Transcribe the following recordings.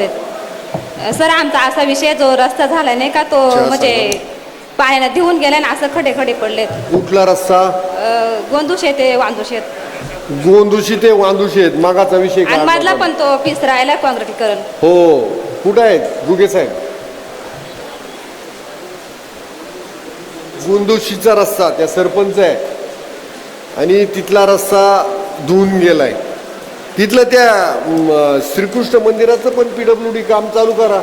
आहेत सर आमचा असा विषय जो रस्ता झाला नाही का तो म्हणजे पाण्यानं धुवून गेला ना असं खडे खडे पडलेत. कुठला रस्ता? गोंदूश ते वांदूश आहेत गोंदुशी ते वांदुशी आहेत मागाचा विषय आणि मधला. पण तो पीस राहिला काँक्रिटीकरण. हो. कुठं आहेत? गुगे साहेब. गोंदुशीचा रस्ता त्या सरपंच आहे. आणि तिथला रस्ता धुवून गेलाय. तिथलं त्या श्रीकृष्ण मंदिराचं पण पीडब्ल्यू डी काम चालू करा.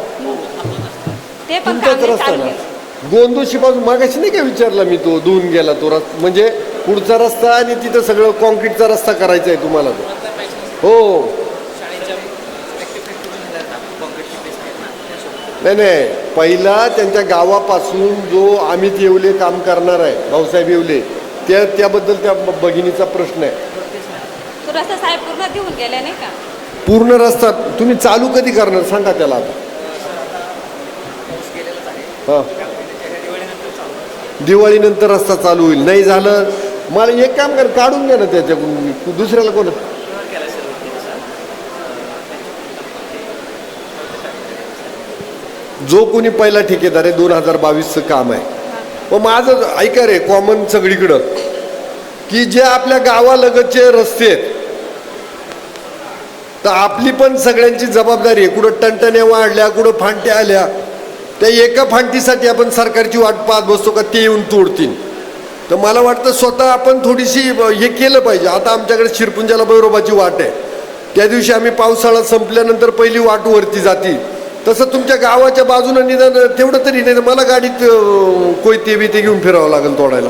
ते पण तुमचाच काम रस्ता चालू ना केलं. गोंदुशी पासून मागाशी नाही का विचारला मी तो धुवून गेला तो रस्ता म्हणजे पुढचा रस्ता आणि तिथं सगळं कॉन्क्रीटचा रस्ता करायचा आहे तुम्हाला तो. हो. नाही नाही. पहिला त्यांच्या गावापासून जो अमित येवले काम करणार आहे भाऊसाहेब येवले त्या त्याबद्दल त्या भगिनीचा प्रश्न आहे. रस्ता साहेब पूर्ण धुवून गेला नाही का? पूर्ण रस्ता तुम्ही चालू कधी करणार सांगा त्याला आता. हां. दिवाळीनंतर रस्ता चालू होईल. नाही झालं मला एक काम कर काढून घ्या ना त्याच्याकडून. दुसऱ्याला कोण? जो कोणी पहिला ठेकेदार आहे दोन हजार बावीसचं काम आहे. मग माझं ऐका रे कॉमन सगळीकडं की जे आपल्या गावालगतचे रस्ते आहेत तर आपली पण सगळ्यांची जबाबदारी आहे. कुठं टणटण्या वाढल्या कुठं फांट्या आल्या त्या एका फांटीसाठी आपण सरकारची वाट पाहत बसतो का ते येऊन तोडतील. तर मला वाटतं स्वतः आपण थोडीशी हे केलं पाहिजे. आता आमच्याकडे शिरपुंजाला भैरोबाची वाट आहे. त्या दिवशी आम्ही पावसाळा संपल्यानंतर पहिली वाट वरती जाती. तसं तुमच्या गावाच्या बाजूनं निदान तेवढं तरी नाही तर मला गाडीत कोयते बी ते घेऊन फिरावं लागेल तोडायला.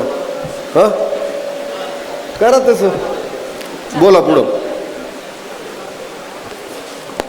हां? करा तसं. बोला पुढं.